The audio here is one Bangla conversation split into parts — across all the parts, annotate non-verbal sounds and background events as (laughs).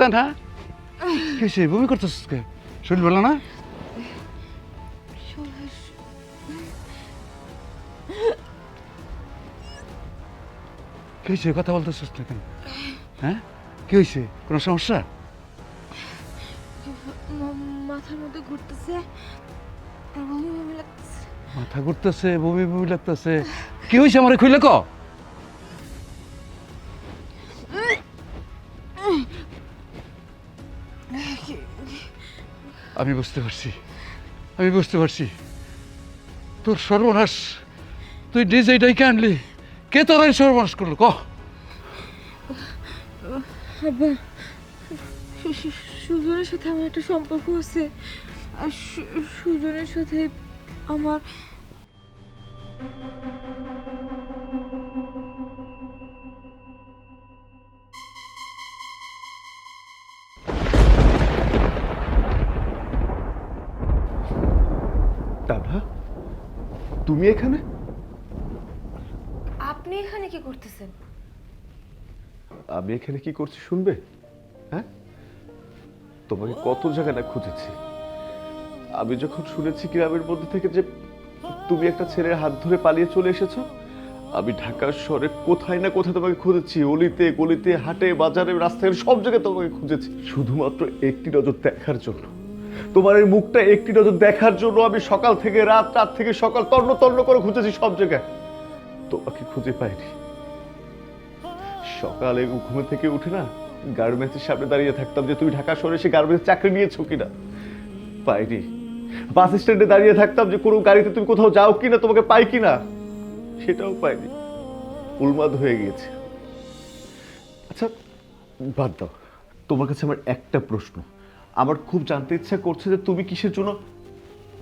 তা না কেছে বমি করতেছিস কে? শরীর ভালো না? কথা বলতেছিস না কেন? হ্যাঁ? কি হয়েছে কোনো সমস্যা? মাথার মধ্যে ঘুরতেছে মাথা ঘুরতেছে বমি বমি লাগতেছে। কি হয়েছে আমার খুইলে ক? আমি বুঝতে পারছি। আমি বুঝতে পারছি। তোর সর্বনাশ। তুই নিজেই ডাইকে আনলি। কে তোর এই সর্বনাশ করল? ক। সুজনের সাথে আমার একটা সম্পর্ক আছে। আর সুজনের সাথে আমার দাদা তুমি এখানে? আপনি এখানে কি করতেছেন? আমি এখানে কি করছি শুনবে? হ্যাঁ? তোমাকে কত জায়গায় না খুঁজেছি। আমি যখন শুনেছি গ্রামের মধ্যে থেকে যে তুমি একটা ছেলের হাত ধরে পালিয়ে চলে এসেছ আমি ঢাকার শহরে কোথায় না কোথায় তোমাকে খুঁজেছি। অলিতে গলিতে হাটে বাজারে রাস্তায় সব জায়গায় তোমাকে খুঁজেছি। শুধুমাত্র একটি নজর দেখার জন্য। তোমার এই মুখটা একটি নজর দেখার জন্য আমি সকাল থেকে রাত রাত থেকে সকাল তন্ন তন্ন করে খুঁজেছি সব জায়গায়। তোমাকে খুঁজে পাইনি। সকালে ঘুমে থেকে উঠে না গার্মেন্টসের সামনে দাঁড়িয়ে থাকতাম যে তুমি ঢাকা শহরে এসে গার্মেন্টস চাকরি নিয়েছো কিনা? পাইনি। বাস স্ট্যান্ডে দাঁড়িয়ে থাকতাম যে কোনো গাড়িতে তুমি কোথাও যাও কিনা, তোমাকে পাই কিনা? সেটাও পাইনি। উন্মাদ হয়ে গিয়েছে। আচ্ছা বাদ দাও। তোমার কাছে আমার একটা প্রশ্ন। আমার খুব জানতে ইচ্ছা করছে যে তুমি কিসের জন্য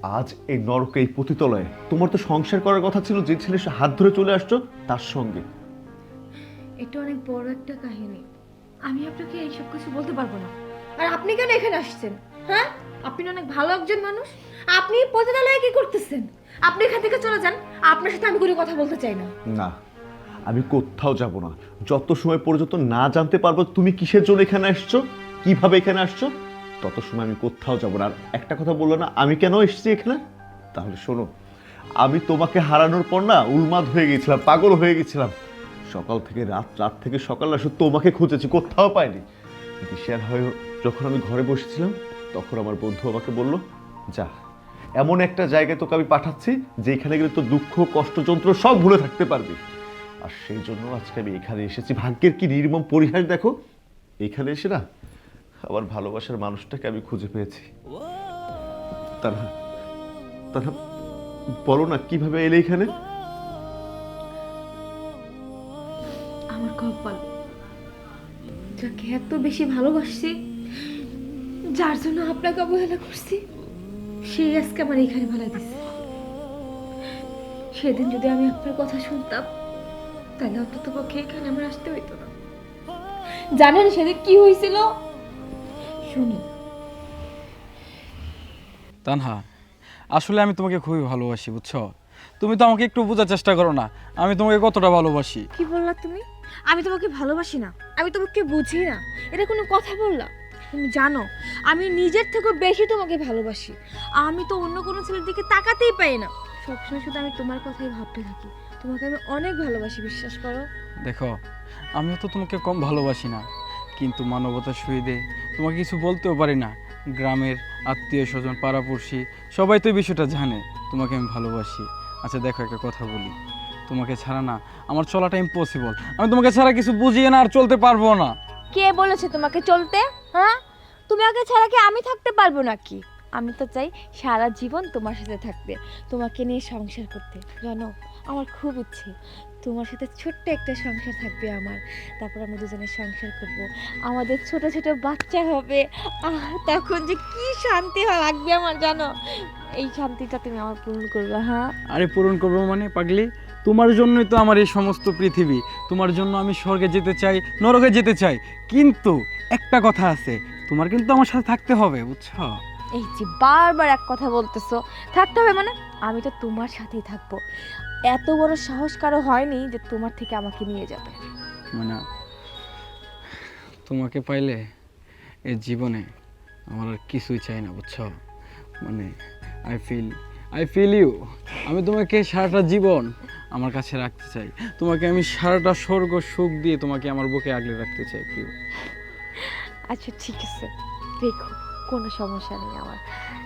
আজ এই নরকে এই পতিতলয়ে? তোমার তো সংসার করার কথা ছিল যে ছেলে হাত ধরে চলে আসছো তার সঙ্গে। এটা অনেক বড় একটা কাহিনী। আমি আপনাকে এইসব কিছু বলতে পারব না। আর আপনি কেন এখানে আসছেন? হ্যাঁ? আপনি অনেক ভালো একজন মানুষ। আপনি পতিতালয়ে কি করতেছেন? আপনি এখান থেকে চলে যান। আপনার সাথে আমি কোনো কথা বলতে চাই না। না আমি কোথাও যাব না। যত সময় পর্যন্ত না জানতে পারব তুমি কিসের জন্য এখানে আসছো কীভাবে এখানে আসছো তত সময় আমি কোথাও যাব না। আর একটা কথা বলল না, আমি কেন এসেছি এখানে? তাহলে শোনো, আমি তোমাকে হারানোর পর না উন্মাদ হয়ে গেছিলাম, পাগল হয়ে গেছিলাম। সকাল থেকে রাত রাত থেকে সকাল শুধু তোমাকে খুঁজেছি, কোথাও পাইনি। দিশার হয়ে, যখন আমি ঘরে বসেছিলাম, তখন আমার বন্ধু আমাকে বলল, যা, এমন একটা জায়গায় তোকে আমি পাঠাচ্ছি, যেখানে গেলে তো দুঃখ, কষ্ট যন্ত্র সব ভুলে থাকতে পারবি। আর সেই জন্য আজকে আমি এখানে এসেছি। ভাগ্যের কি নির্মম পরিহাস দেখো, এখানে এসে না আমার ভালোবাসার মানুষটাকে আমি খুঁজে পেয়েছি। তারা তারা বলো না, কীভাবে এলে এখানে? আমার কপাল, যাকে এত বেশি ভালোবাসছি, যার জন্য আপনাকে অবহেলা করছি, সেই আজকে আমার এখানে ভালো দিচ্ছে সেদিন যদি আমি আপনার কথা শুনতাম, তাহলে অন্তত পক্ষে এখানে আমার আসতে হইতো না। জানেন সেদিন কি হয়েছিল? শুনি। তানহা আসলে আমি তোমাকে খুবই ভালোবাসি বুঝছ? তুমি তো আমাকে একটু বোঝার চেষ্টা করো না। আমি তোমাকে কতটা ভালোবাসি। কি বললা তুমি? আমি তোমাকে ভালোবাসি না। আমি তোমাকে বুঝি না। এটা কোনো কথা বললা? তুমি জানো আমি নিজের থেকেও বেশি তোমাকে ভালোবাসি। আমি তো অন্য কোনো ছেলের দিকে তাকাতেই পাই না। সবসময় শুধু আমি তোমার কথাই ভাবতে থাকি। তোমাকে আমি অনেক ভালোবাসি বিশ্বাস করো। দেখো আমিও তো তোমাকে কম ভালোবাসি না। কিন্তু মানবতার সুবিধে তোমাকে কিছু বলতেও পারি না। গ্রামের আত্মীয় স্বজন, পাড়াপড়শি, সবাই তো এই বিষয়টা জানে। তোমাকে আমি ভালোবাসি। আচ্ছা দেখো, একটা কথা বলি। তোমাকে ছাড়া না, আমার চলাটা ইম্পসিবল আমি তোমাকে ছাড়া কিছু বুঝিয়ে না আর চলতে পারব না। কে বলেছে তোমাকে চলতে হ্যাঁ? তুমি আগে ছাড়া কি আমি থাকতে পারব নাকি? আমি তো চাই সারা জীবন তোমার সাথে থাকতে, তোমাকে নিয়ে সংসার করতে। জানো, আমার খুব ইচ্ছে। তোমার সাথে ছোট্ট একটা সংসার থাকবে আমার। তারপর আমরা দুজনে সংসার করব। আমাদের ছোট ছোট বাচ্চা হবে। আহ তখন যে কি শান্তি লাগবে আমার জানো? এই শান্তিটা তুমি আমার পূরণ করবে হ্যাঁ? আরে পূরণ করব মানে পাগলি? তোমার জন্যই তো আমার এই সমস্ত পৃথিবী। তোমার জন্য আমি স্বর্গে যেতে চাই নরকে যেতে চাই। কিন্তু একটা কথা আছে তোমার কিন্তু আমার সাথে থাকতে হবে বুঝছ? এই যে বারবার এক কথা বলতেছো থাকতে হবে মানে আমি তো তোমার সাথেই থাকব। এত বড় সাহস কারও হয়নি যে তোমার থেকে আমাকে নিয়ে যাবে। মানে তোমাকে পাইলে এই জীবনে আমার আর কিছুই চাই না বুঝছ? মানে I feel I feel you আমি তোমাকে সারাটা জীবন আমার কাছে রাখতে চাই। তোমাকে আমি সারাটা স্বর্গ সুখ দিয়ে তোমাকে আমার বুকে আগলে রাখতে চাই প্রিয়। আচ্ছা ঠিক আছে। দেখো কোনো সমস্যা নেই আমার।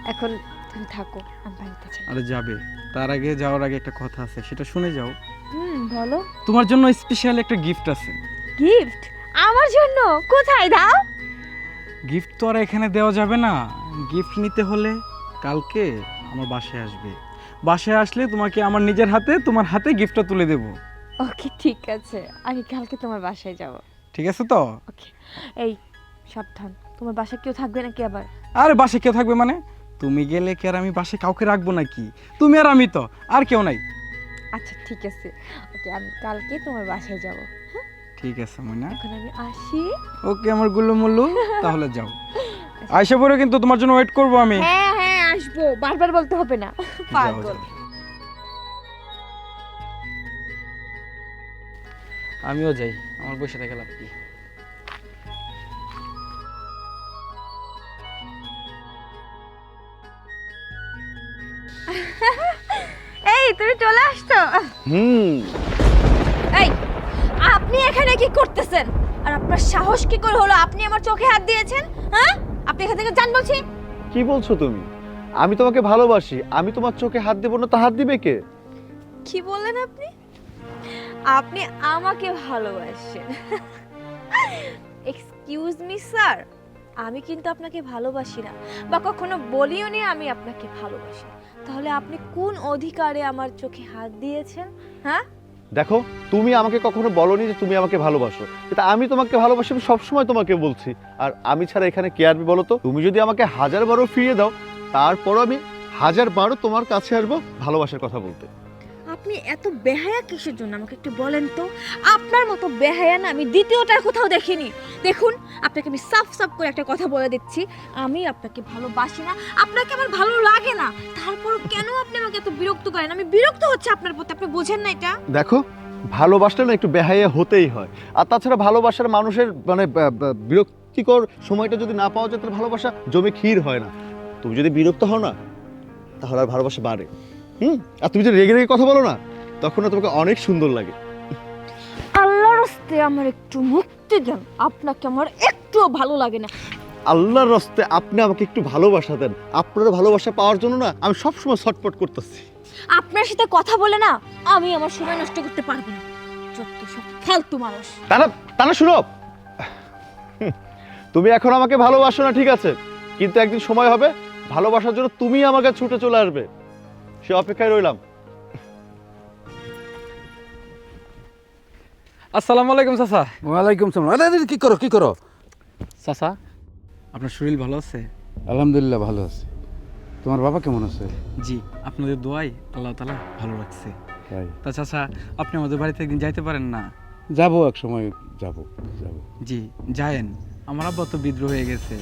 এখন তুমি থাকো আমি বাড়িতে যাই। আরে যাবে। তার আগে যাওয়ার আগে একটা কথা আছে সেটা শুনে যাও। হুম বলো। তোমার জন্য স্পেশাল একটা গিফট আছে। গিফট আমার জন্য? কোথায়? দাও। গিফট তো আর এখানে দেওয়া যাবে না। গিফট নিতে হলে কালকে আমার বাসায় আসবে। বাসায় আসলে তোমাকে আমার নিজের হাতে তোমার হাতে গিফটটা তুলে দেব। ওকে ঠিক আছে। আমি কালকে তোমার বাসায় যাব। ঠিক আছে তো? ওকে। এই সাবধান। তোমার বাসায় কেউ থাকবে নাকি আবার? আরে বাসায় কেউ থাকবে মানে? তুমি গেলে কি আর আমি বাসায় কাউকে রাখব নাকি? তুমি আর আমি তো আর কেউ নাই। আচ্ছা ঠিক আছে। ওকে আমি কালকে তোমার বাসায় যাব ঠিক আছে ময়না। এখন আমি আসি। ওকে আমার গুল্লু মুল্লু তাহলে যাও। (laughs) আইসা পরে কিন্তু তোমার জন্য ওয়েট করব আমি। হ্যাঁ হ্যাঁ আসব। বারবার বলতে হবে না। (laughs) পাগল। আমিও যাই আমার বসে থেকে লাভ কি? এই তুমি চলে আসছো? হুম। এই আপনি এখানে কি করতেছেন? আর আপনার সাহস কি করে হলো? আপনি আমার চোখে হাত দিয়েছেন হ্যাঁ? আপনি এখান থেকে যান বলছি। কি বলছো তুমি? আমি তোমাকে ভালোবাসি আমি তোমার চোখে হাত দেবো না তা হাত দিবে কে? কি বললেন আপনি? আপনি আমাকে ভালোবাসেন। এক্সকিউজ মি স্যার আমি কিন্তু আপনাকে ভালোবাসি না বা কখনো বলিও নি আমি আপনাকে ভালোবাসি। তাহলে আপনি কোন অধিকারে আমার চোখে হাত দিয়েছেন? হ্যাঁ? দেখো, তুমি আমাকে কখনো বলনি যে তুমি আমাকে ভালোবাসো। এটা আমি তোমাকে ভালোবাসি, আমি সবসময় তোমাকে বলছি। আর আমি ছাড়া এখানে কে আসবে বলো তো? তুমি যদি আমাকে হাজার বারও ফিরিয়ে দাও, তারপরও আমি হাজার বারও তোমার কাছে আসব ভালোবাসার কথা বলতে। আপনি এত বেহায়া কিসের জন্য? আমাকে একটু বলেন তো। আপনার মতো বেহায়া না, আমি দ্বিতীয়টার কোথাও দেখিনি। দেখুন, আপনাকে আমি সাফ সাফ করে একটা কথা বলে দিচ্ছি। আমি আপনাকে ভালোবাসি না, আপনাকে আমার ভালো লাগে না। তারপর কেন আপনি আমাকে এত বিরক্ত করেন? আমি বিরক্ত হচ্ছে আপনার প্রতি, আপনি বোঝেন না এটা? দেখো, ভালোবাসলে না একটু বেহাইয়া হতেই হয়। আর তাছাড়া ভালোবাসার মানুষের মানে বিরক্তিকর সময়টা যদি না পাওয়া যায়, তাহলে ভালোবাসা জমে ক্ষীর হয় না। তুমি যদি বিরক্ত হও না, তাহলে আর ভালোবাসা বাড়ে। হুম আর তুমি যদি রেগে রেগে কথা বলো না তখন না তোমাকে অনেক সুন্দর লাগে। আল্লাহর রাস্তে আমার একটু মুক্তি দেন আপনাকে আমার একটুও ভালো লাগে না। আল্লাহর রস্তে আপনি আমাকে একটু ভালোবাসা দেন। আপনার ভালোবাসা পাওয়ার জন্য না আমি সবসময় ছটপট করতেছি। আপনার সাথে কথা বলে না আমি আমার সময় নষ্ট করতে পারব না। যত সব ফালতু মানুষ। তারা তারা শুনো। তুমি এখন আমাকে ভালোবাসো না ঠিক আছে। কিন্তু একদিন সময় হবে ভালোবাসার জন্য তুমি আমাকে ছুটে চলে আসবে। সে অপেক্ষায় রইলাম। আসসালামু আলাইকুম চাচা। ওয়ালাইকুম সালাম। আরে আরে, কি করো কি করো? চাচা আপনার শরীর ভালো আছে? আলহামদুলিল্লাহ ভালো আছে। তোমার বাবা কেমন আছে? জি আপনাদের দোয়াই আল্লাহ তালা ভালো রাখছে। তাই। তা চাচা আপনি আমাদের বাড়িতে একদিন যাইতে পারেন না? যাব এক সময় যাব যাব। জি যায়েন। আমার আব্বা তো বিদ্রোহ হয়ে গেছে।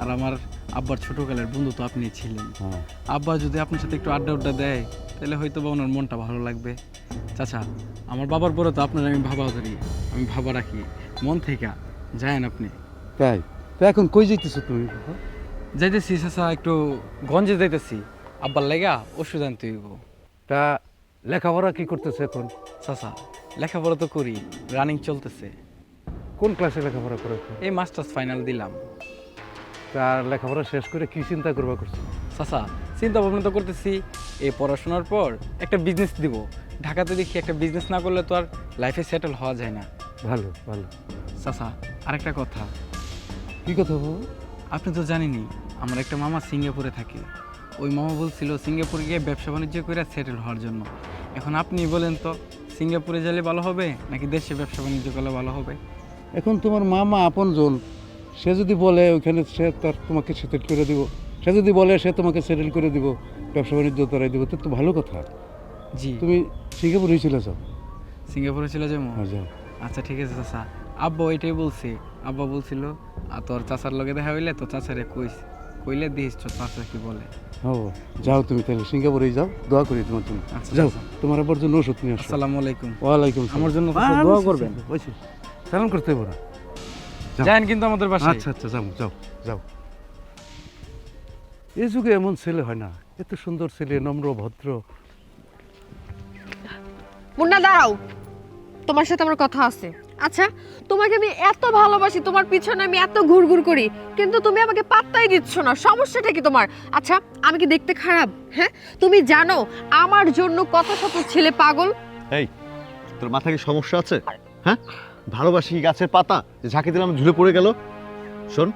আর আমার আব্বার ছোটকালের বন্ধু তো আপনি ছিলেন। হ্যাঁ। আব্বা যদি আপনার সাথে একটু আড্ডা উড্ডা দেয় তাহলে হয়তো বা ওনার মনটা ভালো লাগবে। চাচা আমার বাবার পরে তো আপনার আমি ভাবা ধরি আমি ভাবা রাখি। মন থেকে যায়েন আপনি। তাই? তো এখন কই যাইতেছো তুমি? যাইতেছি চাচা একটু গঞ্জে যাইতেছি। আব্বার লেগা ওষুধ আনতে হইব। তা লেখাপড়া কি করতেছে এখন? চাচা লেখাপড়া তো করি রানিং চলতেছে। কোন ক্লাসে লেখাপড়া করে এই মাস্টার্স ফাইনাল দিলাম। তার লেখাপড়া শেষ করে কি চিন্তা করবা করছ? চাচা চিন্তা ভাবনা তো করতেছি এই পড়াশোনার পর একটা বিজনেস দিব। ঢাকাতে দেখি একটা বিজনেস না করলে তো আর লাইফে সেটেল হওয়া যায় না। ভালো ভালো। চাচা আরেকটা কথা। কি কথা বাবা আপনি তো জানেনই আমার একটা মামা সিঙ্গাপুরে থাকে। ওই মামা বলছিল সিঙ্গাপুরে গিয়ে ব্যবসা বাণিজ্য করে সেটেল হওয়ার জন্য। এখন আপনি বলেন তো সিঙ্গাপুরে গেলে ভালো হবে নাকি দেশে ব্যবসা বাণিজ্য করলে ভালো হবে? এখন তোমার মামা আপন আপনজন সে যদি বলে ওইখানে সে তার তোমাকে সেটেল করে দিব। সে যদি বলে সে তোমাকে সেটেল করে দিব ব্যবসা বাণিজ্য তরাই দিব তো ভালো কথা। জি। তুমি সিঙ্গাপুরে চলে যাও সিঙ্গাপুরে চলে যাব হ্যাঁ যাও আচ্ছা ঠিক আছে চাচা। আব্বা ওইটাই বলছে। আব্বা বলছিল আর তোর চাচার লগে দেখা হইলে তো চাচারে কইস কইলে দিস তোর চাচা কি বলে? হ্যাঁ যাও তুমি তাহলে সিঙ্গাপুরে যাও দোয়া করি তোমার জন্য। আচ্ছা, যাও। তোমার আবার জন্য ওষুধ নিয়ে আসো। আসসালামু আলাইকুম। ওয়ালাইকুম আসসালাম। আমার জন্য হ্যাঁ, দোয়া করবেন। বলছি, সালাম করতে যাও। যান কিন্তু আমাদের বাসায়। আচ্ছা আচ্ছা যাও যাও যাও। এই যুগে এমন ছেলে হয় না এত সুন্দর ছেলে নম্র ভদ্র। মুন্না দাঁড়াও। তোমার সাথে আমার কথা আছে। আচ্ছা তোমাকে আমি এত ভালোবাসি তোমার পিছনে আমি এত ঘুরঘুর করি কিন্তু তুমি আমাকে পাত্তাই দিচ্ছ না সমস্যাটা কি তোমার? আচ্ছা আমি কি দেখতে খারাপ? হ্যাঁ? তুমি জানো আমার জন্য কত শত ছেলে পাগল। এই তোর মাথায় কি সমস্যা আছে? হ্যাঁ? ভালোবাসি কি গাছের পাতা? যে ঝাঁকি দিলাম ঝুলে পড়ে গেল। শোন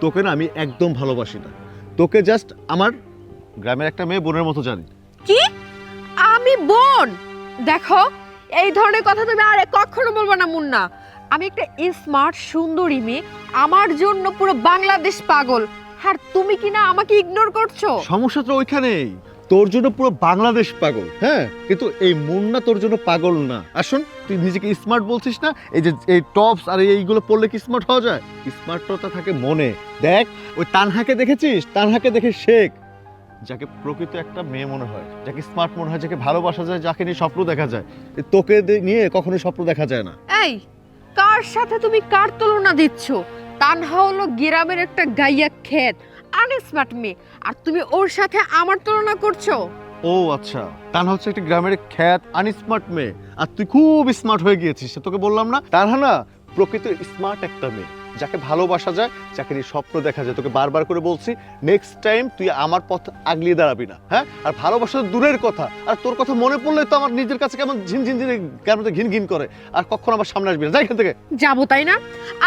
তোকে না আমি একদম ভালোবাসি না। তোকে জাস্ট আমার গ্রামের একটা মেয়ে বোনের মতো জানি। কি? আমি বোন? দেখো এই ধরনের কথা তুমি আর কখনো বলব না মুন্না। আমি একটা স্মার্ট সুন্দরী মেয়ে। আমার জন্য পুরো বাংলাদেশ পাগল। আর তুমি কি না আমাকে ইগনোর করছ? সমস্যা তো ওইখানেই। তোর জন্য পুরো বাংলাদেশ পাগল হ্যাঁ? কিন্তু এই মুন্না তোর জন্য পাগল না। আসুন তুই নিজেকে স্মার্ট বলছিস না? এই যে, এই টপস আর এইগুলো পড়লে কি স্মার্ট হওয়া যায়? স্মার্টটা থাকে মনে। দেখ, ওই তানহাকে দেখেছিস? তানহাকে দেখে শেখ। যাকে প্রকৃত একটা মেয়ে মনে হয়, যাকে স্মার্ট মনে হয়, যাকে ভালোবাসা যায়, যাকে নিয়ে স্বপ্ন দেখা যায়। তোকে নিয়ে কখনো স্বপ্ন দেখা যায় না। এই, কার সাথে তুমি কার তুলনা দিচ্ছ? তানহা হলো গ্রামের একটা গাইয়া ক্ষেত আনস্মার্ট মেয়ে। আর তুমি ওর সাথে আমার তুলনা করছ? ও আচ্ছা। তার হচ্ছে একটি গ্রামের খ্যাত আনস্মার্ট মেয়ে। আর তুই খুব স্মার্ট হয়ে গিয়েছিস, সে তোকে বললাম না? তার না প্রকৃত স্মার্ট একটা মেয়ে। যাকে ভালোবাসা যায়, যাকে নিয়ে স্বপ্ন দেখা যায়। তোকে বারবার করে বলছি নেক্সট টাইম তুই আমার পথ আগলিয়ে দাঁড়াবি না হ্যাঁ? আর ভালোবাসা দূরের কথা। আর তোর কথা মনে পড়লে তো আমার নিজের কাছে কেমন ঝিন ঝিন কেমন ঘিন ঘিন করে। আর কখনো আমার সামনে আসবি না। যাই এখান থেকে। যাব, তাই না?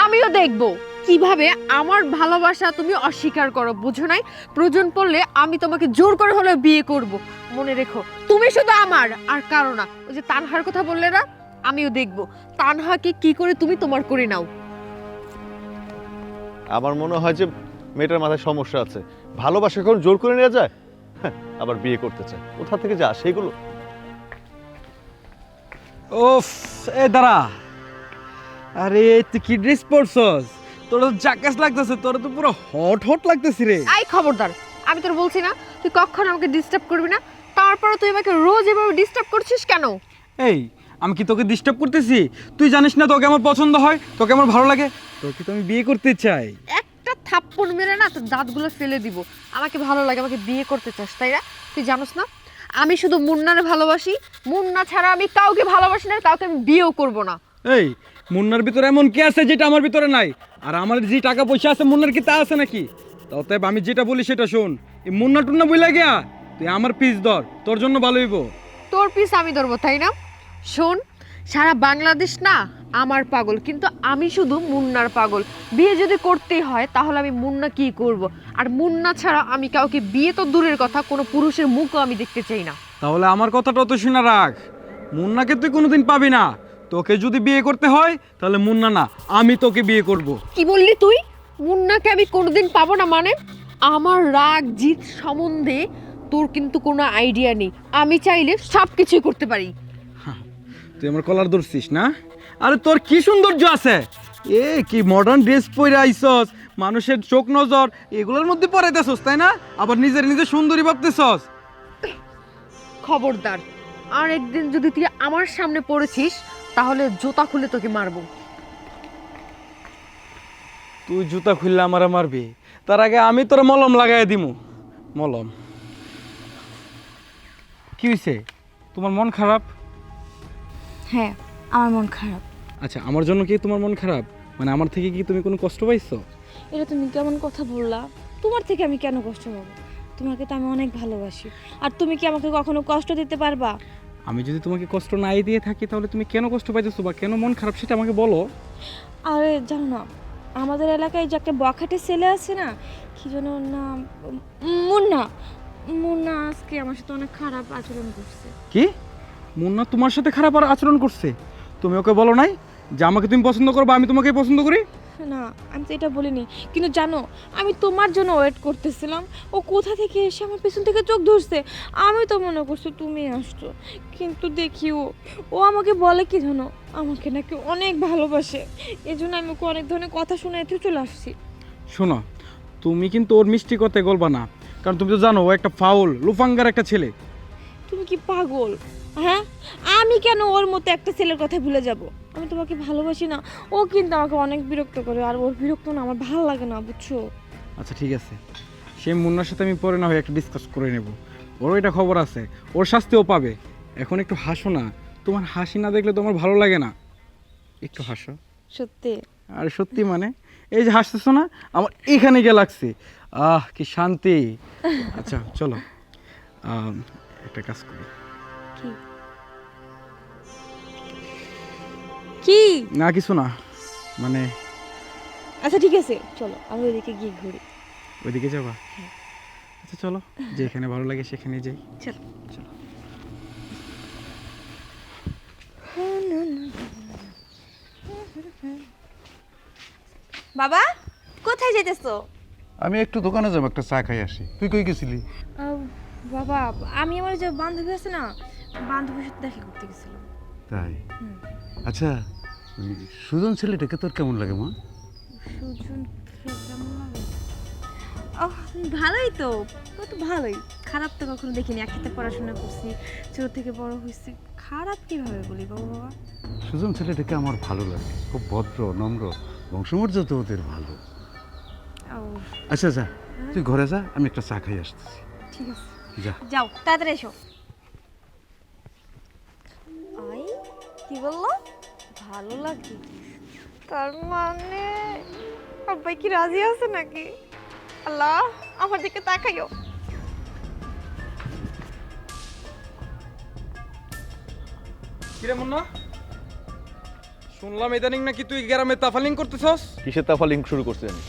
আমিও দেখব কীভাবে আমার ভালোবাসা তুমি অস্বীকার করো, বুঝো নাই? প্রয়োজন পড়লে আমি তোমাকে জোর করে হলেও বিয়ে করব। মনে রেখো, তুমি শুধু আমার, আর কারও না। ওই যে তানহার কথা বললে না? আমিও দেখব। তানহাকে কি করে তুমি তোমার করে নাও। আমার মনে হয় যে মেয়েটার মাথায় সমস্যা আছে। ভালোবাসা এখন জোর করে নেওয়া যায়? হ্যাঁ, আবার বিয়ে করতে চায়। কোথা থেকে যা সেগুলো ওফ এ দাঁড়া। আরে তুই কি ড্রেস পরছস? তোর তো জাকাস লাগতেছে তোর তো পুরো হট হট লাগতেছি রে। আই খবরদার আমি তোর বলছি না তুই কখনো আমাকে ডিস্টার্ব করবি না তারপরে তুই আমাকে রোজ এভাবে ডিস্টার্ব করছিস কেন? এই আমি কি তোকে ডিস্টার্ব করতেছি? তুই জানিস না তোকে আমার পছন্দ হয়? তোকে আমার ভালো লাগে? তোকে তো আমি বিয়ে করতে চাই। একটা থাপ্পড় মেরে না তোর দাঁতগুলো ফেলে দিব। আমাকে ভালো লাগে আমাকে বিয়ে করতে চাস তাই না? তুই জানিস না? আমি শুধু মুন্নারে ভালোবাসি। মুন্না ছাড়া আমি কাউকে ভালোবাসি না কাউকে আমি বিয়েও করব না। এই মুন্নার ভিতরে এমন কি আছে যেটা আমার ভিতরে নাই? আর আমার যে টাকা পয়সা আছে মুন্নার কি তা আছে নাকি? অতএব আমি যেটা বলি সেটা শোন। এই মুন্না টুন্না বইলা গিয়া তুই আমার পিস ধর তোর জন্য ভালো হইব। তোর পিস আমি ধরবো তাই না? শোন সারা বাংলাদেশ না আমার পাগল কিন্তু আমি শুধু মুন্নার পাগল। বিয়ে যদি করতেই হয় তাহলে আমি মুন্না কি করব? আর মুন্না ছাড়া আমি কাউকে বিয়ে তো দূরের কথা কোনো পুরুষের মুখও আমি দেখতে চাই না। তাহলে আমার কথাটা তো শুনে রাখ। মুন্নাকে তুই কোনোদিন পাবি না। তোকে যদি বিয়ে করতে হয় তাহলে মুন্না না আমি তোকে বিয়ে করব। কি বললি তুই? মুন্নাকে আমি কোনোদিন পাবো না মানে? আমার রাগ জিত সম্বন্ধে তোর কিন্তু কোনো আইডিয়া নেই। আমি চাইলে সব কিছুই করতে পারি। তুই আমার কলার ধরছিস না? আরে তোর কি সৌন্দর্য আছে? এ কি মডার্ন ড্রেস পরে আইসস মানুষের চোখ নজর এগুলোর মধ্যে পরাইতেছস তাই না? আবার নিজের নিজে সুন্দরী ভাবতেছস। খবরদার আর একদিন যদি তুই আমার সামনে পড়েছিস তাহলে জুতা খুলে তোকে মারবো। তুই জুতা খুললে আমারে মারবি। তার আগে আমি তোর মলম লাগাই দিমু। মলম। কি হয়েছে তোমার মন খারাপ? হ্যাঁ আমার মন খারাপ। আচ্ছা আমার জন্য কি তোমার মন খারাপ? মানে আমার থেকে কি তুমি কোনো কষ্ট পাইছো? এটা তুমি কেমন কথা বললা? তোমার থেকে আমি কেন কষ্ট পাবো? তোমাকে তো আমি অনেক ভালোবাসি। আর তুমি কি আমাকে কখনো কষ্ট দিতে পারবা? আমি যদি তোমাকে কষ্ট নাই দিয়ে থাকি তাহলে তুমি কেন কষ্ট পাইতেছো বা কেন মন খারাপ সেটা আমাকে বলো। আরে জানো না আমাদের এলাকায় যে একটা বখাটে ছেলে আছে না কি যেন ওর নাম মুন্না। মুন্না আজকে আমার সাথে অনেক খারাপ আচরণ করছে। কি? মুন্না তোমার সাথে খারাপ আর আচরণ করছে। তুমি ওকে বলো নাই যে আমাকে তুমি পছন্দ করো বা আমি তোমাকে পছন্দ করি? না আমি তো এটা বলিনি। কিন্তু জানো আমি তোমার জন্য ওয়েট করতেছিলাম। ও কোথা থেকে এসে আমার পেছন থেকে চোখ ধরছে? আমি তো মনে করছি তুমি আসছো। কিন্তু দেখি ও ও আমাকে বলে কি জানো? আমাকে নাকি অনেক ভালোবাসে। এই জন্য আমি ওকে অনেক ধরনের কথা শুনে এতে চলে আসছি। শোনো তুমি কিন্তু ওর মিষ্টি কথায় গলবা না। কারণ তুমি তো জানো ও একটা ফাউল লুফাঙ্গার একটা ছেলে। তুমি কি পাগল? হ্যাঁ? আমি কেন ওর মতো একটা ছেলের কথা ভুলে যাব? আমি তোমাকে ভালোবাসি না। ও কিন্তু আমাকে অনেক বিরক্ত করে আর ওর বিরক্ত না আমার ভালো লাগে না বুঝছ? আচ্ছা ঠিক আছে। সে মুন্নার সাথে আমি পরে না হয় একটা ডিসকাস করে নেব। ওরও এটা খবর আছে। ওর শাস্তিও পাবে। এখন একটু হাসো না। তোমার হাসি না দেখলে তোমার ভালো লাগে না। একটু হাসো। সত্যি? আর সত্যি মানে? এই যে হাসতেছো না আমার এখানে গিয়ে লাগছে। আহ কি শান্তি। আচ্ছা চলো। একটা কাজ করি। কি? না কিছু না। মানে আচ্ছা ঠিক আছে। চলো আমি ওইদিকে গিয়ে ঘুরি। ওইদিকে যাবা? আচ্ছা চলো। যেখানে ভালো লাগে সেখানে যাই। চলো। চলো। বাবা কোথায় যেতেছো আমি একটু দোকানে যাব একটা চা খাই আসি। তুই কই গেছিলি? বাবা আমি আমার যে বান্ধবী আছে না বান্ধবীর সাথে দেখা করতে গেছিলাম। তাই? আচ্ছা ওই সুজন ছেলেটাকে তোর কেমন লাগে মা? সুজন ভালোই তো। ও তো ভালোই। খারাপ তো কখনো দেখিনি। একসাথে পড়াশোনা করছি ছোট থেকে বড় হয়েছি। খারাপ কীভাবে বলি বাবা বাবা? সুজন ছেলেটাকে আমার ভালো লাগে। খুব ভদ্র নম্র বংশমর্যাদা তো ওদের ভালো। আচ্ছা যা। তুই ঘরে যা আমি একটা চা খাই আসতেছি। ঠিক আছে। যা। যাও তাড়াতাড়ি এসো। আই কি বলল? ভালো লাগে? তার মানে আব্বাই কি রাজি আছে নাকি? আল্লাহ আমার দিকে তাকাইও। কিরে মুন্না? শুনলাম ইদানিং নাকি তুই গ্রামে তাফালিং করতেছস? কিসে তাফালিং শুরু করছি আমি?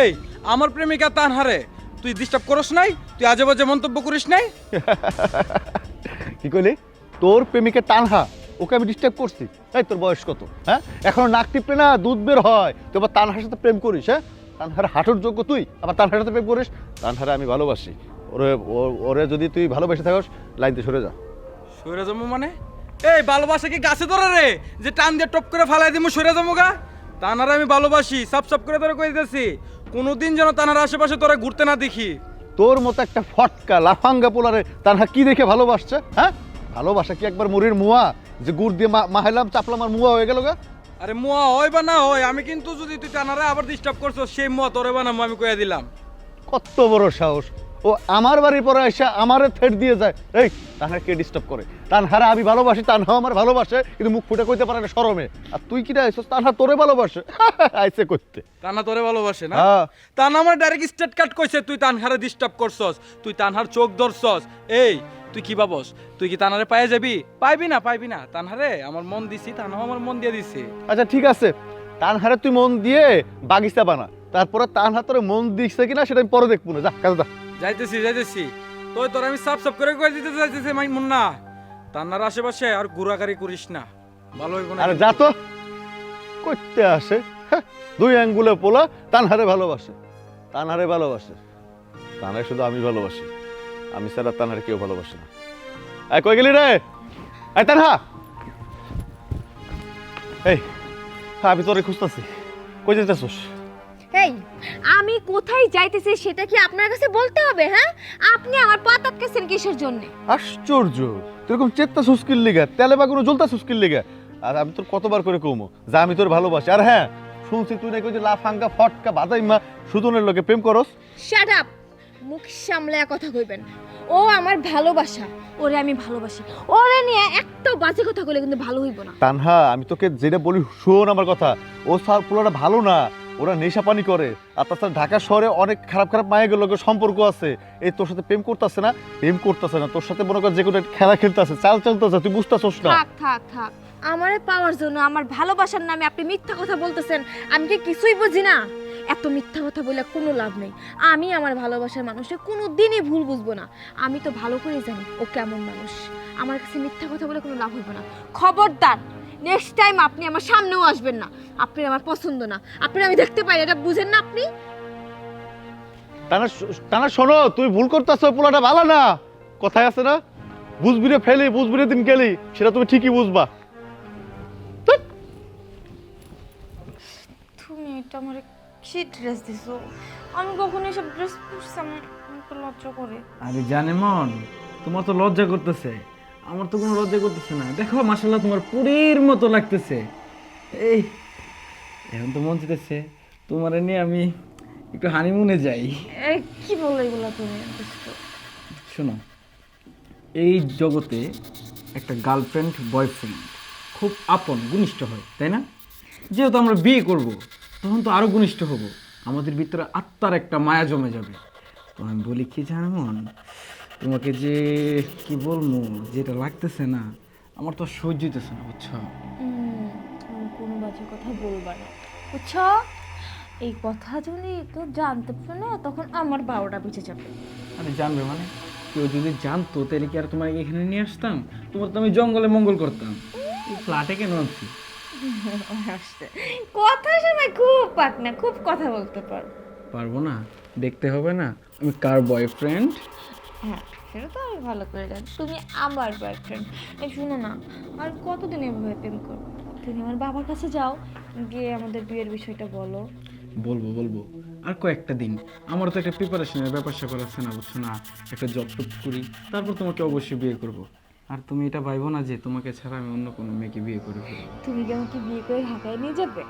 এই আমার প্রেমিকা তান হারে তুই ডিস্টার্ব করস নাই? তুই আজে বাজে মন্তব্য করিস নাই? (laughs) কি কইলি? তোর প্রেমিকা টানহা ওকে আমি ডিস্টার্ব করছি। তাই তোর বয়স কত? হ্যাঁ? এখনও নাক টিপলে না দুধ বের হয়। তুই আবার তানহার সাথে প্রেম করিস হ্যাঁ? তানহার হাঁটুর যোগ্য তুই আবার তানহার সাথে প্রেম করিস? তানহারে আমি ভালোবাসি। ওরে ওরে যদি তুই ভালোবেসে থাকস লাইনতে সরে যা। সরে যাব মানে? এই ভালোবাসা কি গাছে ধরে রে? যে টান দিয়ে টপ করে ফালাই দিমু সরে যাব গা? তানারে আমি ভালোবাসি সাপ সাপ করে তোরা কই দিতেছি। কোনোদিন যেন তানার আশেপাশে তোরা ঘুরতে না দেখি। তোর মতো একটা ফটকা লাফাঙ্গা পোলারে তানহা কি দেখে ভালোবাসছে হ্যাঁ? ভালোবাসা কি একবার মুড়ির মুয়া? যে গুড় দিয়ে মা- মাহাইলাম চাপলাম আর মুয়া হয়ে গেল গা আরে মুয়া হয় বা না হয় আমি কিন্তু যদি তুই তানারে আবার ডিস্টার্ব করছ সেই মুয়া তোরে বানাবো আমি কয়ে দিলাম। কত বড় সাহস। ও আমার বাড়ির পরে এসে আমারে থ্রেট দিয়ে যায় এই তানহার কে ডিস্টার্ব করে? তানহারা আমি ভালোবাসি তানহা আমার ভালোবাসে কিন্তু মুখ ফুটে কইতে পারে না শরমে। আর তুই কিটা আইসস তানহা তোরে ভালোবাসে? (laughs) আইছে করতে তানা তোরে ভালোবাসে না? হ্যাঁ। তান আমার ডাইরেক্ট স্টেট কাট কইছে তুই তানহারে ডিস্টার্ব করছস তুই তানহার চোখ ধরছস এই তুই কি ভাবস? তুই কি তানহারে পায়ে যাবি? পাইবি না পাইবি না। তানহারে আমার মন দিছি তানহাও আমার মন দিয়ে দিছে। আচ্ছা ঠিক আছে। তানহারে তুই মন দিয়ে বাগিচা বানা। তারপরে তানহা তোরে মন দিচ্ছে কিনা সেটা আমি পরে দেখব না। যা কাজে যা। যাইতেছি যাইতেছি। তোই তোর আমি সাফ সাফ করে কয়ে দিতে যাইতেছি মাই মুন্না। তান্নার আশেপাশে আর ঘোরাঘুরি করিস না। ভালো হইব না আরে যা তো। করতে আসে হ্যাঁ, দুই আঙ্গুলে পোলা তানহারে ভালোবাসে। তানহারে ভালোবাসে। তানহারে শুধু আমি ভালোবাসি। আমি ছাড়া তানহারে কেউ ভালোবাসে না। এই কই গেলি রে? এই তানহা! এই হ্যাঁ আমি তোরে খুঁজতেছি। কই যেতেছস? এই আমি কোথায় যাইতেছি সেটা কি আপনার কাছে বলতে হবে হ্যাঁ? আপনি আমার পা আটকেছেন কিসের জন্য? আশ্চর্য! তুই এরকম চেত্তা সুস্কিল লিগা তেলে বা কোনো জ্বলতা সুস্কিল লিগা। আর আমি তোর কতবার করে কমো যা আমি তোর ভালোবাসি। আর হ্যাঁ শুনছি তুই নাকি ওই যে লাফাঙ্গা ফটকা বাদাইমা সুদনের লোকে প্রেম করস। শাট আপ মুখ সামলে কথা কইবেন। ও আমার ভালোবাসা। ওরে আমি ভালোবাসি। ওরে নিয়ে একটা বাজে কথা কইলে কিন্তু ভালো হইব না। তানহা আমি তোকে যেটা বলি শোন আমার কথা। ও সার পোলাটা ভালো না। ওরা নেশা পানি করে। আর তাছাড়া ঢাকা শহরে অনেক খারাপ খারাপ মায়ের লোকের সম্পর্ক আছে। এই তোর সাথে প্রেম করতেছে না? প্রেম করতেছে না। তোর সাথে মনে কর যে কোনো খেলা খেলতেছে চাল চলতেছে। তুই বুঝতেছস না? থাক থাক থাক। আমারে পাওয়ার জন্য আমার ভালোবাসার নামে আপনি মিথ্যা কথা বলতেছেন। আমি কি কিছুই বুঝি না? এত মিথ্যা কথা বলে কোনো লাভ নেই। আমি আমার ভালোবাসার মানুষের কোনো দিনই ভুল বুঝব না। আমি তো ভালো করেই জানি ও কেমন মানুষ। আমার কাছে মিথ্যা কথা বলে কোনো লাভ হইব না। খবরদার! নেক্সট টাইম আপনি আমার সামনেও আসবেন না। আপনি আমার পছন্দ না। আপনি আমি দেখতে পাই এটা বুঝেন না আপনি? টানা টানা শোনো তুই ভুল করতেছ পোলাটা ভালো না। কথায় আছে না? বুঝবি রে ফেলি বুঝবি রে দিন গেলি সেটা তুমি ঠিকই বুঝবা। তুমি এটা আমার কি ড্রেস দিছো। আমি কখনো এসব ড্রেস পরছিলাম একটু লজ্জা করে। আরে জানে মন তোমার তো লজ্জা করতেছে। আমার তো কোনো লজ্জা করতেছে না। দেখো মাসাল্লাহ তোমার পুরীর মতো লাগতেছে। এই এখন তো মন চেতেছে তোমার নিয়ে আমি একটু হানিমুনে যাই। কি বলো এগুলো তুমি? শোনো এই জগতে একটা গার্লফ্রেন্ড বয়ফ্রেন্ড খুব আপন ঘনিষ্ঠ হয় তাই না? যেহেতু আমরা বিয়ে করব তখন তো আরও ঘনিষ্ঠ হব। আমাদের ভিতরে আত্মার একটা মায়া জমে যাবে। তো আমি বলি কি জানো মন তোমাকে যে কি বলব? যেটা লাগতেছে না আমার তো সহ্য হইতেছে না বুঝছ? কোনো বাজে কথা বলবা না। বুঝছ? এই কথা যদি কেউ জানতে পারে না তখন আমার বারোটা বেঁচে যাবে। আরে জানবে মানে? কেউ যদি জানতো তাহলে কি আর তোমার এখানে নিয়ে আসতাম? তোমার তো আমি জঙ্গলে মঙ্গল করতাম। ফ্ল্যাটে কেন আনছি কথা সময় খুব পাক না খুব কথা বলতে পারো। পারব না দেখতে হবে না। আমি কার বয়ফ্রেন্ড হ্যাঁ সেটা তো আমি ভালো করে জানি। তুমি আমার বয়ফ্রেন্ড এই শুনো না আর কতদিন এভাবে প্রেম করব? তুমি আমার বাবার কাছে যাও গিয়ে আমাদের বিয়ের বিষয়টা বলো। বলব বলব। আর কয়েকটা দিন। আমার তো একটা প্রিপারেশনের ব্যাপার স্যাপার আছে না বুঝছ না? একটা জব টপ করি তারপর তোমাকে অবশ্যই বিয়ে করব। আর তুমি এটা ভাইবো না যে তোমাকে ছাড়া আমি অন্য কোনো মেয়েকে বিয়ে করে ফেলব। তুমি কি আমাকে বিয়ে করে ঢাকায় নিয়ে যাবে?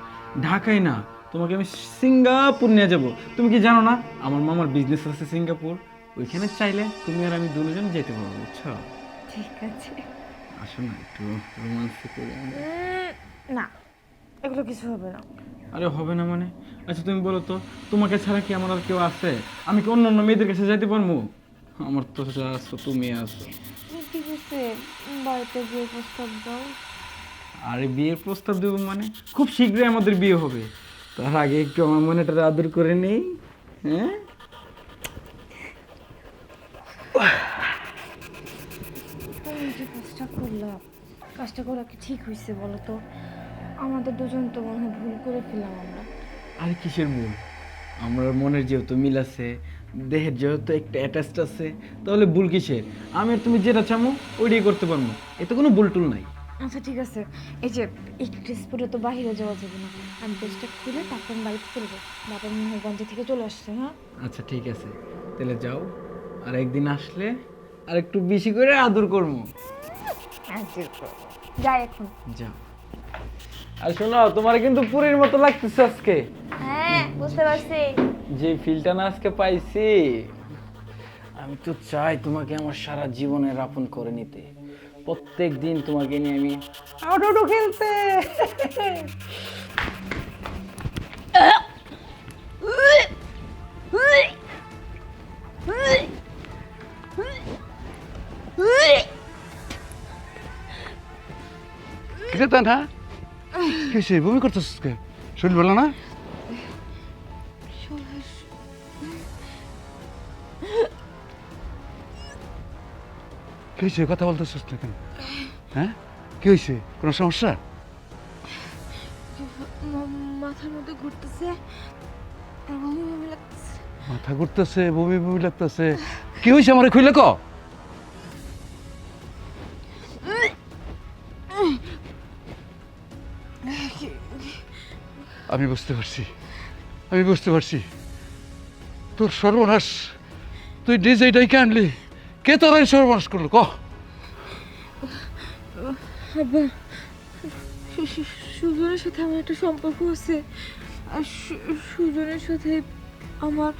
ঢাকায় না তোমাকে আমি সিঙ্গাপুর নিয়ে যাব। তুমি কি জানো না আমার মামার বিজনেস আছে সিঙ্গাপুর। ওইখানে চাইলে তুমি আর আমি দুজন যেতে পারব বুঝছ? ঠিক আছে। আসো না একটু রোমান্স করি না এগুলো কিছু হবে না। আরে হবে না মানে? আচ্ছা তুমি বলো তো তোমাকে ছাড়া কি আমার আর কেউ আছে? আমি কি অন্য অন্য মেয়েদের কাছে যাইতে পারব? আমার তো যা আছো তুমি আছো। ঠিক আছে বাড়িতে প্রস্তাব দাও। আরে বিয়ের প্রস্তাব দেবো মানে? খুব শীঘ্রই আমাদের বিয়ে হবে। তার আগে একটু আমার মনেটা আদর করে নেই হ্যাঁ? কাজটা করলাম কাজটা করা কি ঠিক হয়েছে বলো তো? আমাদের দুজন তো মনে হয় ভুল করে ফেলাম আমরা। আর কিসের ভুল? আমার মনের যেহেতু মিল আছে দেহের যেহেতু একটা অ্যাটাচড আছে তাহলে ভুল কিসের? আমি আর তুমি যেটা চামো ওইটাই করতে পারব। এতে কোনো ভুল টুল নাই। আচ্ছা ঠিক আছে। এই যে এই ড্রেস পরে তো বাইরে যাওয়া যাবে না। আমি ড্রেসটা খুলে তারপর আমি বাড়িতে চলবো বাবা মনে হয় গঞ্জে থেকে চলে আসছে হ্যাঁ? আচ্ছা ঠিক আছে। তাহলে যাও। আর একদিন আসলে আর একটু বেশি করে আদর করব। যাই এখন। যাও। আর শোনো তোমার কিন্তু পুরীর মতো লাগতেছে আজকে। বুঝতে পারছি। যে ফিলটা না আজকে পাইছি। আমি তো চাই তোমাকে আমার সারা জীবনের আপন করে নিতে। প্রত্যেক দিন তোমাকে নিয়ে আমি আউটো খেলতে। কিরে তা না কিসে? বমি করতেছিস শরীর ভালো না? কি হয়েছে কথা বলতেছিস না কেন? হ্যাঁ? কি হয়েছে কোনো সমস্যা? মাথার মধ্যে ঘুরতেছে। বমি বমি লাগতেছে। মাথা ঘুরতেছে বমি বমি লাগতেছে। কি হয়েছে আমার খুইলে ক? আমি বুঝতে পারছি। আমি বুঝতে পারছি। তোর সর্বনাশ। তুই নিজে এটাই আনলি কে তোর এই সর্বনাশ করল? ক আব্বা সুজনের সাথে আমার একটা সম্পর্ক আছে। আর সুজনের সাথে আমার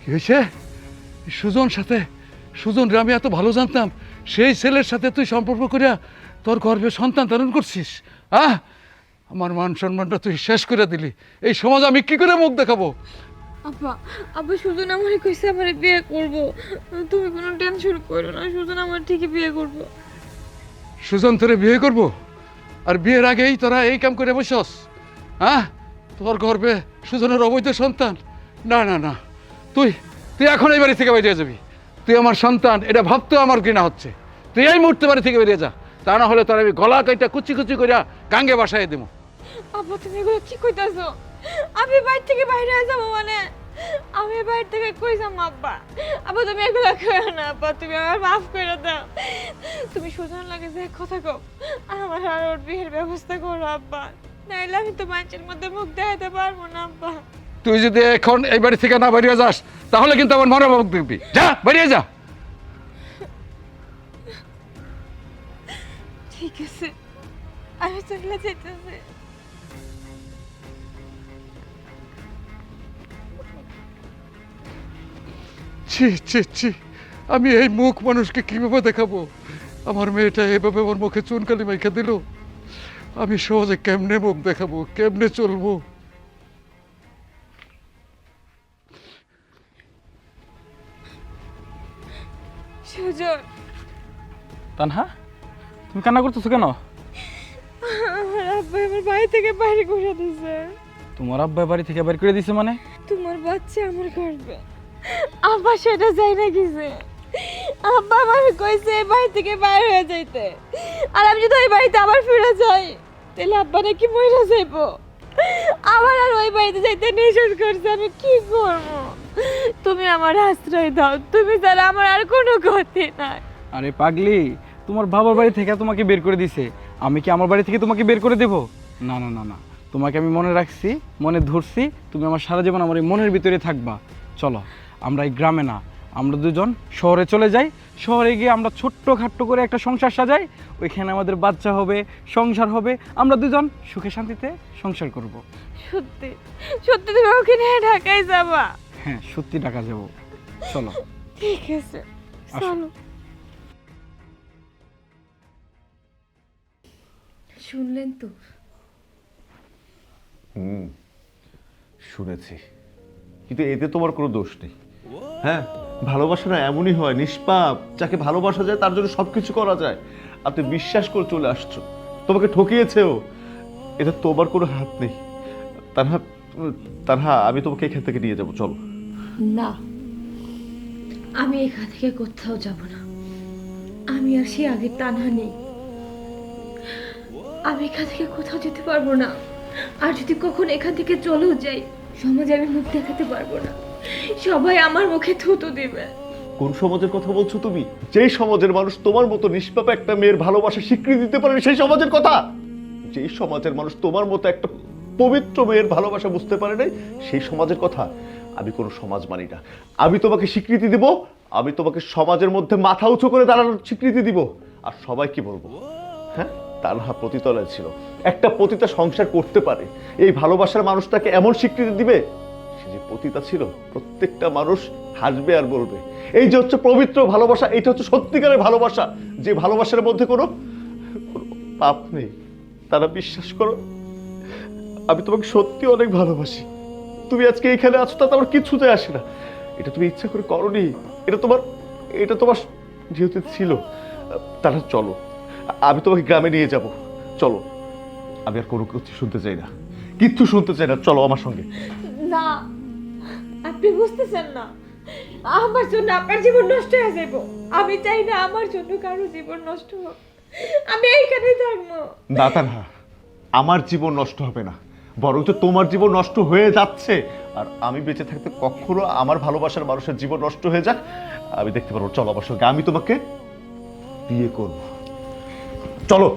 কি হয়েছে? সুজন সাথে? সুজন আমি এত ভালো জানতাম। সেই ছেলের সাথে তুই সম্পর্ক করিয়া তোর গর্ভে সন্তান ধারণ করছিস আহ? আমার মান সম্মানটা তুই শেষ করে দিলি। এই সমাজ আমি কি করে মুখ দেখাবো? আব্বা আব্বা সুজন আমার কইছে আমার বিয়ে করব। তুমি কোনো টেনশন করো না সুজন আমার ঠিকই বিয়ে করব। সুজন তোরে বিয়ে করব? আর বিয়ের আগেই তোরা এই কাম করে বসস হ্যাঁ তোর গর্বে সুজনের অবৈধ সন্তান? না না না। তুই তুই এখন এই বাড়ি থেকে বেরিয়ে যাবি। তুই আমার সন্তান এটা ভাবতেও আমার ঘৃণা হচ্ছে। তুই এই মুহূর্তে বাড়ি থেকে বেরিয়ে যা। তা না হলে তোর আমি গলা কাইটা কুচি কুচি করিয়া গাঙ্গে বাসায় দেবো। আব্বা তুমি এগুলো কি কইতাছো? আমি বাইরে থেকে বাইরে যাব মানে। আমি বাইরে থেকে কই যাব আব্বা আব্বা তুমি এগুলো করো না আব্বা তুমি আমার মাফ করে দাও। তুমি সুজন লাগে যে কথা কও আমার আর ওর বিয়ের ব্যবস্থা করো আব্বা। নাইলে আমি তো মানুষের মধ্যে মুখ দেখাতে পারব না আব্বা। তুই যদি এখন এই বাড়ি থেকে না বেরিয়ে যাস তাহলে কিন্তু আমার মনোভাব দেখবি। যা বেরিয়ে যা। ঠিক আছে আমি চলে যেতেছি ছি ছি ছি। আমি এই মুখ মানুষকে কীভাবে দেখাবো? আমার মেয়েটা এভাবে আমার মুখে চুনকালি মাইখা দিল। আমি সহজে কেমনে মুখ দেখাবো? কেমনে চলবো? সুজন। তানহা তুমি কান্না করতেছো কেন? আমার আব্বা আমার বাড়ি থেকে বাইরে করে দিছে। তোমার আব্বা বাড়ি থেকে বের করে দিছে মানে? তোমার বাচ্চা আমার করবে। আব্বা সেটা চাই না আব্বা আমার কইছে এই বাড়ি থেকে বাইরে হয়ে যাইতে। আর আমি যদি ওই বাড়িতে আবার ফিরে যাই, তাহলে আব্বা নাকি যাইবো। আবার আর ওই বাড়িতে যাইতে নিষেধ করছে, আমি কি করব? তুমি আমার আশ্রয় দাও, তুমি ছাড়া আমার আর কোনো গতি নাই। আরে পাগলি, তোমার বাবার বাড়ি থেকে তোমাকে বের করে দিছে। আমি কি আমার বাড়ি থেকে তোমাকে বের করে দেব? না না না না। তোমাকে আমি মনে রাখছি, মনে ধরছি, তুমি আমার সারা জীবন আমার এই মনের ভিতরে থাকবা। চলো। আমরা এই গ্রামে না আমরা দুজন শহরে চলে যাই। শহরে গিয়ে আমরা ছোট্ট খাট্ট করে একটা সংসার সাজাই। ওইখানে আমাদের বাচ্চা হবে সংসার হবে। আমরা দুজন সুখে শান্তিতে সংসার করব। সত্যি সত্যি তুমি ওকে নিয়ে ঢাকায় যাবা? হ্যাঁ সত্যি টাকা যাব। চলো। ঠিক আছে চলো। শুনলেন তো? হুম শুনেছি। কিন্তু এতে তোমার কোনো দোষ নেই। হ্যাঁ ভালোবাসা না এমনই হয়, নিষ্পাপ, যাকে ভালোবাসা যায় তার জন্য সবকিছু করা যায়। আর তুমি বিশ্বাস করে চলে আসছো। তোমাকে ঠকিয়েছেও। এটা তোমার কোনো হাত নেই। তানহা তানহা, আমি তোমাকে এখান থেকে নিয়ে যাব, চলো। না, আমি এখান থেকে কোথাও যাব না। আমি আর সে আগের টানা নেই। আমি এখান থেকে কোথাও যেতে পারব না। আর যদি কখন এখান থেকে চলেও যাই, সমাজে আমি মুখ দেখাতে পারব না। সবাই আমার মুখে থুতু দিবে। কোন সমাজের কথা বলছো তুমি? যেই সমাজের মানুষ তোমার মতো নিষ্পাপ একটা মেয়ের ভালোবাসা স্বীকৃতি দিতে পারে সেই সমাজের কথা? যেই সমাজের মানুষ তোমার মতো একটা পবিত্র মেয়ের ভালোবাসা বুঝতে পারে নাই, সেই সমাজের কথা? আমি কোনো সমাজ মানি না। আমি তোমাকে স্বীকৃতি দিব, আমি তোমাকে সমাজের মধ্যে মাথা উঁচু করে দাঁড়ানোর স্বীকৃতি দিব। আর সবাই কি বলব? হ্যাঁ? তানহা পতিতলায় ছিল। একটা পতিতা সংসার করতে পারে। এই ভালোবাসার মানুষটাকে এমন স্বীকৃতি দিবে যে পতিতা ছিল, প্রত্যেকটা মানুষ হাসবে আর বলবে। এই যে হচ্ছে পবিত্র ভালোবাসা, এটা হচ্ছে সত্যিকারের ভালোবাসা। যে ভালোবাসার মধ্যে কোনো পাপ নেই। তারা বিশ্বাস করো, আমি তোমাকে সত্যি অনেক ভালোবাসি। তুমি আজকে এখানে আছো, তাতে আমার কিছুতে আসে না। এটা তুমি ইচ্ছা করে করনি। এটা তোমার এটা তোমার যেহেতু ছিল তারা চলো। আমি তোমাকে গ্রামে নিয়ে যাব। চলো। আমি আর কোনো কিছু শুনতে চাই না। কিচ্ছু শুনতে চাই না। চলো আমার সঙ্গে। না আপনি বুঝতেছেন না। আমার জন্য আপনার জীবন নষ্ট হয়ে যাব আমি চাই না আমার জন্য কারও জীবন নষ্ট হোক। আমি এইখানেই থাকব। না তা না আমার জীবন নষ্ট হবে না। বরঞ্চ তোমার জীবন নষ্ট হয়ে যাচ্ছে। আর আমি বেঁচে থাকতে কখনো আমার ভালোবাসার মানুষের জীবন নষ্ট হয়ে যাক। আমি দেখতে পারব। চলো আমার সঙ্গে আমি তোমাকে বিয়ে করব। চলো।